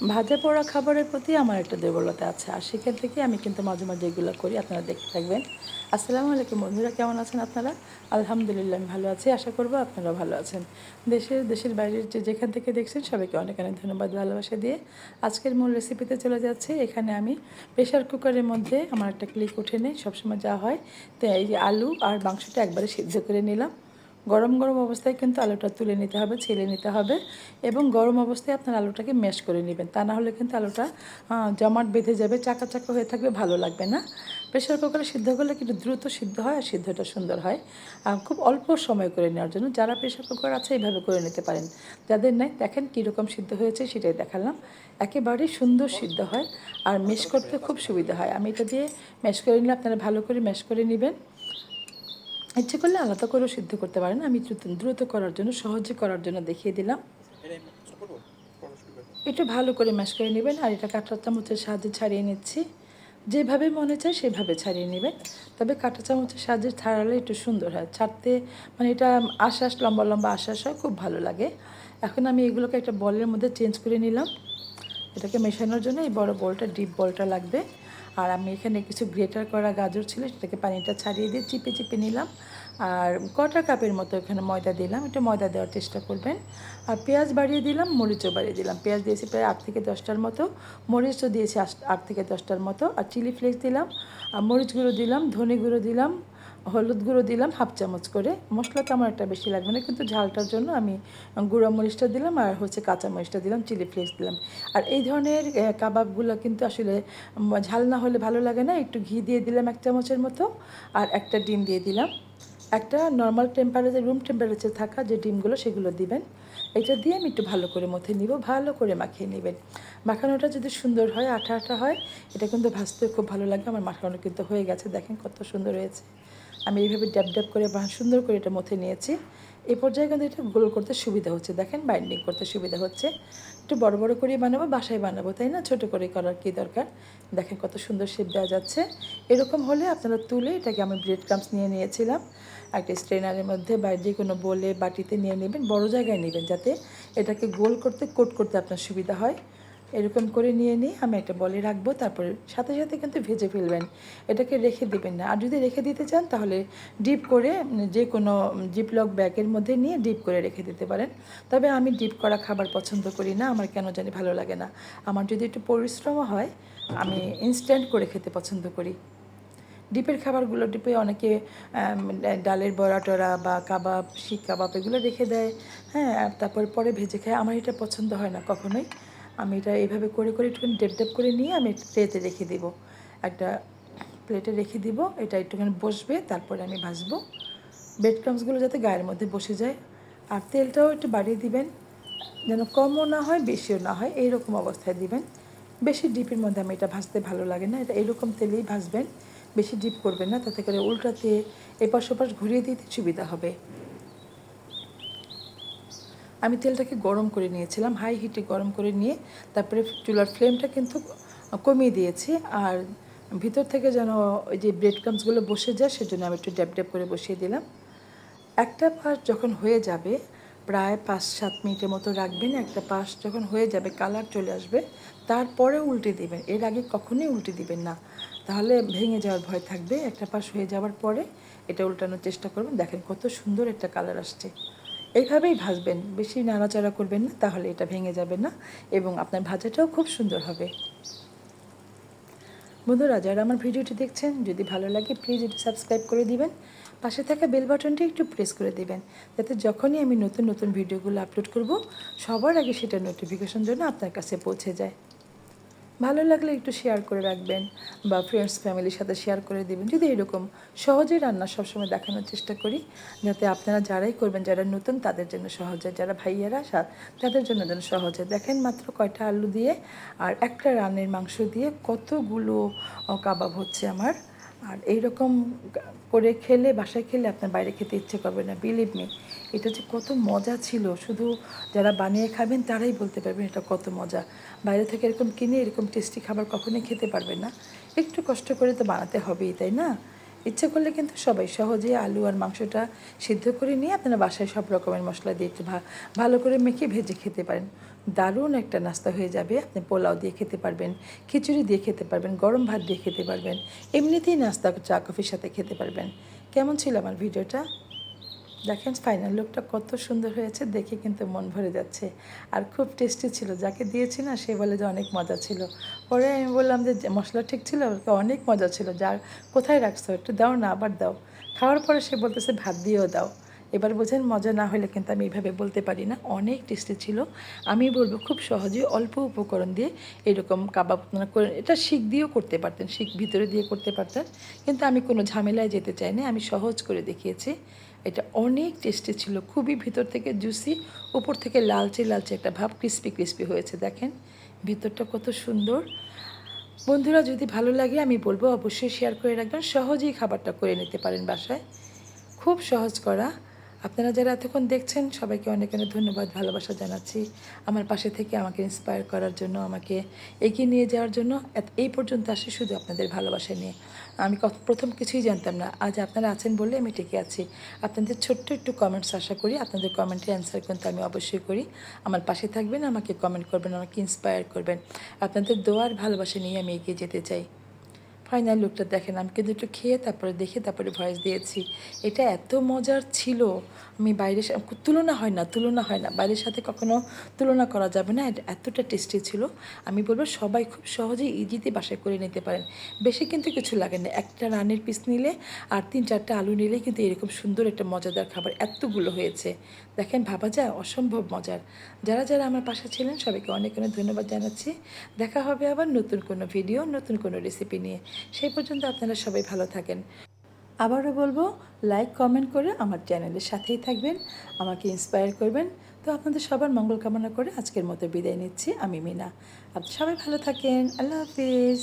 ভাজা পোড়া খাবারের প্রতি আমার একটা দুর্বলতা আছে, আর সেখান থেকে আমি কিন্তু মাঝে মাঝে এগুলো করি, আপনারা দেখতে থাকবেন। আসসালামু আলাইকুম বন্ধুরা, কেমন আছেন আপনারা? আলহামদুলিল্লাহ আমি ভালো আছি, আশা করব আপনারা ভালো আছেন। দেশের দেশের বাইরের যে যেখান থেকে দেখছেন সবাইকে অনেক অনেক ধন্যবাদ, ভালোবাসা দিয়ে। আজকের মূল রেসিপিতে চলে যাচ্ছে, এখানে আমি প্রেশার কুকারের মধ্যে আমার একটা ক্লিক উঠে নেই, সবসময় যা হয়, তো এই আলু আর মাংসটা একবারে সিদ্ধ করে নিলাম। গরম গরম অবস্থায় কিন্তু আলুটা তুলে নিতে হবে, ছেলে নিতে হবে এবং গরম অবস্থায় আপনার আলুটাকে ম্যাশ করে নেবেন। তা না হলে কিন্তু আলুটা জমাট বেঁধে যাবে চাকা চাকা হয়ে থাকবে, ভালো লাগবে না। প্রেশার কুকারে সিদ্ধ করলে কিন্তু দ্রুত সিদ্ধ হয় আর সিদ্ধটা সুন্দর হয়। খুব অল্প সময় করে নেওয়ার জন্য যারা প্রেশার কুকার আছে এইভাবে করে নিতে পারেন। যাদের নাই, দেখেন কীরকম সিদ্ধ হয়েছে সেটাই দেখালাম। একেবারেই সুন্দর সিদ্ধ হয় আর ম্যাশ করতে খুব সুবিধা হয়। আমি এটা দিয়ে ম্যাশ করে নিলে আপনারা ভালো করে ম্যাশ করে নেবেন। ইচ্ছে করলে আলাদা করেও সিদ্ধ করতে পারেন। আমি দ্রুত করার জন্য, সহজে করার জন্য দেখিয়ে দিলাম। একটু ভালো করে ম্যাশ করে নেবেন আর এটা কাঁটা চামচের সাহায্যে ছাড়িয়ে নিচ্ছি। যেভাবে মনে চায় সেভাবে ছাড়িয়ে নেবেন। তবে কাঁটা চামচের সাহায্যে ছাড়ালে একটু সুন্দর হয়। ছাড়তে মানে এটা আশ্বাস লম্বা লম্বা আশ্বাস হয়, খুব ভালো লাগে। এখন আমি এগুলোকে একটা বলের মধ্যে চেঞ্জ করে নিলাম। এটাকে মেশানোর জন্য এই বড় বলটা, ডিপ বলটা লাগবে। আর আমি এখানে কিছু গ্রেটার করা গাজর ছিল, সেটাকে পানিটা ছাড়িয়ে দিয়ে চিপে চিপে নিলাম। আর কটা কাপের মতো এখানে ময়দা দিলাম, একটু ময়দা দেওয়ার চেষ্টা করবেন। আর পেঁয়াজ বাড়িয়ে দিলাম, মরিচও বাড়িয়ে দিলাম। পেঁয়াজ দিয়েছি প্রায় আট থেকে দশটার মতো, মরিচও দিয়েছি আট থেকে দশটার মতো। আর চিলি ফ্লেক্স দিলাম, আর মরিচ গুঁড়ো দিলাম, ধনে গুঁড়ো দিলাম হলুদ গুঁড়ো দিলাম, হাফ চামচ করে। মশলা আমার একটা বেশি লাগবে না, কিন্তু ঝালটার জন্য আমি গুঁড়ো মরিচটা দিলাম আর হচ্ছে কাঁচা মরিচটা দিলাম, চিলি ফ্লেক্স দিলাম। আর এই ধরনের কাবাবগুলো কিন্তু আসলে ঝাল না হলে ভালো লাগে না। একটু ঘি দিয়ে দিলাম এক চামচের মতো আর একটা ডিম দিয়ে দিলাম। একটা নর্মাল টেম্পারেচার রুম টেম্পারেচার থাকা যে ডিমগুলো, সেগুলো দিবেন। এটা দিয়ে আমি একটু ভালো করে মথে নিব, ভালো করে মাখিয়ে নেবেন। মাখানোটা যদি সুন্দর হয়, আঠা আঠা হয়, এটা কিন্তু ভাজতে খুব ভালো লাগে। আমার মাখানো কিন্তু হয়ে গেছে, দেখেন কত সুন্দর হয়েছে। আমি এইভাবে ড্যাব ড্যাব করে সুন্দর করে এটা মথে নিয়েছি। এই পর্যায়ে কিন্তু এটা গোল করতে সুবিধা হচ্ছে। দেখেন বাইন্ডিং করতে সুবিধা হচ্ছে। একটু বড় বড় করে বানাবো, বাসায় বানাবো, তাই না? ছোট করে করার কি দরকার? দেখেন কত সুন্দর শেপ দেওয়া যাচ্ছে। এরকম হলে আপনারা তুলে এটাকে আমি ব্রেড ক্রামস নিয়ে নিয়েছিলাম। একটা স্ট্রেনারের মধ্যে বা যে কোনো বলে বাটিতে নিয়ে নেবেন, বড় জায়গায় নেবেন যাতে এটাকে গোল করতে কোট করতে আপনার সুবিধা হয়। এরকম করে নিয়ে নিয়ে আমি একটা বলে রাখব, তারপরে সাথে সাথে কিন্তু ভেজে ফেলবেন। এটাকে রেখে দেবেন না। আর যদি রেখে দিতে চান, তাহলে ডিপ করে যে কোনো জিপলক ব্যাগের মধ্যে নিয়ে ডিপ করে রেখে দিতে পারেন। তবে আমি ডিপ করা খাবার পছন্দ করি না, আমার কেন জানি ভালো লাগে না। আমার যদি একটু পরিশ্রম হয়, আমি ইনস্ট্যান্ট করে খেতে পছন্দ করি। ডিপের খাবারগুলো ডিপে অনেকে ডালের বড়া টড়া বা কাবাব শিক কাবাব এগুলো রেখে দেয়। হ্যাঁ তারপর পরে ভেজে খায়। আমার এটা পছন্দ হয় না কখনোই। আমি এটা এইভাবে করে করে একটুখানি ডেপ ডেপ করে নিয়ে আমি প্লেটে রেখে দিব। একটা প্লেটে রেখে দিব, এটা একটুখানি বসবে, তারপরে আমি ভাজবো। ব্রেড ক্রামসগুলো যাতে গায়ের মধ্যে বসে যায়। আর তেলটাও একটু বাড়িয়ে দিবেন, যেন কমও না হয়, বেশিও না হয়, এইরকম অবস্থায় দিবেন। বেশি ডিপের মধ্যে আমি এটা ভাজতে ভালো লাগে না, এটা এরকম তেলেই ভাজবেন। বেশি ডিপ করবেন না, তাতে করে উল্টাতে এপাশ ওপাশ ঘুরিয়ে দিতে সুবিধা হবে। আমি তেলটাকে গরম করে নিয়েছিলাম হাই হিটে গরম করে নিয়ে তারপরে চুলার ফ্লেমটা কিন্তু কমিয়ে দিয়েছি আর ভিতর থেকে যেন ওই যে ব্রেড ক্রামসগুলো বসে যায় সেজন্য আমি একটু ড্যাপ ড্যাপ করে বসিয়ে দিলাম। একটা পাশ যখন হয়ে যাবে, প্রায় পাঁচ সাত মিনিটের মতো রাখবেন, একটা পাশ যখন হয়ে যাবে কালার চলে আসবে, তারপরে উল্টে দিবেন। এর আগে কখনোই উল্টে দিবেন না। তাহলে ভেঙে যাওয়ার ভয় থাকবে। একটা পাশ হয়ে যাওয়ার পরে এটা উল্টানোর চেষ্টা করবেন। দেখেন কত সুন্দর একটা কালার আসছে। এইভাবেই ভাজবেন। বেশি নাড়াচাড়া করবেন না, তাহলে এটা ভেঙে যাবে না এবং আপনার ভাজাটাও খুব সুন্দর হবে। বন্ধুরা, যারা আমার ভিডিওটি দেখছেন, যদি ভালো লাগে প্লিজ এটি সাবস্ক্রাইব করে দিবেন। পাশে থাকা বেল বাটনটি একটু প্রেস করে দিবেন, যাতে যখনই আমি নতুন নতুন ভিডিওগুলো আপলোড করব, সবার আগে সেটা নোটিফিকেশন জন্য আপনার কাছে পৌঁছে যায়। ভালো লাগলে একটু শেয়ার করে রাখবেন বা ফ্রেন্ডস ফ্যামিলির সাথে শেয়ার করে দেবেন। যদি এরকম সহজে রান্না সবসময় দেখানোর চেষ্টা করি, যাতে আপনারা যারাই করবেন, যারা নতুন, তাদের জন্য সহজে যারা ভাইয়েরা সা- তাদের জন্য যেন সহজে দেখেন মাত্র কয়টা আলু দিয়ে আর একটা রানের মাংস দিয়ে কতগুলো কাবাব হচ্ছে আমার। আর এইরকম করে খেলে, বাসায় খেলে আপনার বাইরে খেতে ইচ্ছে করবে না বিলিভ মি এটা যে কত মজা ছিল। শুধু যারা বানিয়ে খাবেন তারাই বলতে পারবেন এটা কত মজা। বাইরে থেকে এরকম কিনে এরকম টেস্টি খাবার কখনোই খেতে পারবেন না। একটু কষ্ট করে তো বানাতে হবেই, তাই না? ইচ্ছে করলে কিন্তু সবাই সহজে আলু আর মাংসটা সিদ্ধ করে নিয়ে আপনারা বাসায় সব রকমের মশলা দিয়ে একটু ভালো করে মেখে ভেজে খেতে পারেন। দারুণ একটা নাস্তা হয়ে যাবে। আপনি পোলাও দিয়ে খেতে পারবেন, খিচুড়ি দিয়ে খেতে পারবেন, গরম ভাত দিয়ে খেতে পারবেন, এমনিতেই নাস্তা চা, কফির সাথে খেতে পারবেন। কেমন ছিল আমার ভিডিওটা? দেখেন ফাইনাল লুকটা কত সুন্দর হয়েছে, দেখে কিন্তু মন ভরে যাচ্ছে। আর খুব টেস্টি ছিল, যাকে দিয়েছি না, সে বলে যে অনেক মজা ছিল। পরে আমি বললাম যে মশলা ঠিক ছিল অনেক মজা ছিল। যার, কোথায় রাখছো? একটু দাও না, আবার দাও। খাওয়ার পরে সে বলতেছে, ভাত দিয়েও দাও। এবার বোঝেন মজা না হলে কিন্তু আমি এইভাবে বলতে পারি না। অনেক টেস্টি ছিল। আমি বলব খুব সহজে অল্প উপকরণ দিয়ে এরকম কাবাব করে, এটা শিক দিয়েও করতে পারতেন শিক ভিতরে দিয়ে করতে পারতেন। কিন্তু আমি কোনো ঝামেলায় যেতে চাই না আমি সহজ করে দেখিয়েছি। এটা অনেক টেস্টি ছিল, খুবই ভিতর থেকে জুসি, উপর থেকে লালচে লালচে একটা ভাব, ক্রিস্পি ক্রিস্পি হয়েছে, দেখেন। ভিতরটা কত সুন্দর। বন্ধুরা, যদি ভালো লাগে, আমি বলব অবশ্যই শেয়ার করে রাখবেন। সহজেই খাবারটা করে নিতে পারেন বাসায়। খুব সহজ করা। আপনারা যারা এতক্ষণ দেখছেন, সবাইকে অনেক অনেক ধন্যবাদ, ভালোবাসা জানাচ্ছি। আমার পাশে থেকে আমাকে ইন্সপায়ার করার জন্য, আমাকে এগিয়ে নিয়ে যাওয়ার জন্য এই পর্যন্ত আসি শুধু আপনাদের ভালোবাসা নিয়ে। আমি প্রথম কিছুই জানতাম না। আজ আপনারা আছেন বলে আমি টিকে আছি। আপনাদের ছোট্ট একটু কমেন্টস আশা করি, আপনাদের কমেন্টের অ্যান্সার কিন্তু আমি অবশ্যই করি। আমার পাশে থাকবেন, আমাকে কমেন্ট করবেন, আমাকে ইন্সপায়ার করবেন। আপনাদের দোয়ার ভালোবাসা নিয়ে আমি এগিয়ে যেতে চাই। ফাইনাল লুকটা দেখেন, আমি কিন্তু একটু খেয়ে তারপরে দেখে তারপরে ভয়েস দিয়েছি। এটা এত মজার ছিল, আমি বাইরের তুলনা হয় না, তুলনা হয় না। বাইরের সাথে কখনো তুলনা করা যাবে না এতটা টেস্টি ছিল। আমি বলব সবাই খুব সহজেই ইজিতে বাসায় করে নিতে পারেন। বেশি কিন্তু কিছু লাগে না, একটা রানের পিস নিলে আর তিন চারটা আলু নিলে কিন্তু এরকম সুন্দর একটা মজাদার খাবার এতগুলো হয়েছে। দেখেন, ভাবা যায়, অসম্ভব মজার। যারা যারা আমার পাশে ছিলেন, সবাইকে অনেক অনেক ধন্যবাদ জানাচ্ছি। দেখা হবে আবার নতুন কোনো ভিডিও নতুন কোনো রেসিপি নিয়ে। সেই পর্যন্ত আপনারা সবাই ভালো থাকেন। আবারও বলব লাইক কমেন্ট করে আমার চ্যানেলের সাথেই থাকবেন, আমাকে ইন্সপায়ার করবেন। তো আপনাদের সবার মঙ্গল কামনা করে আজকের মতো বিদায় নিচ্ছি, আমি মিনা। আপনি সবাই ভালো থাকেন, আল্লাহ হাফিজ।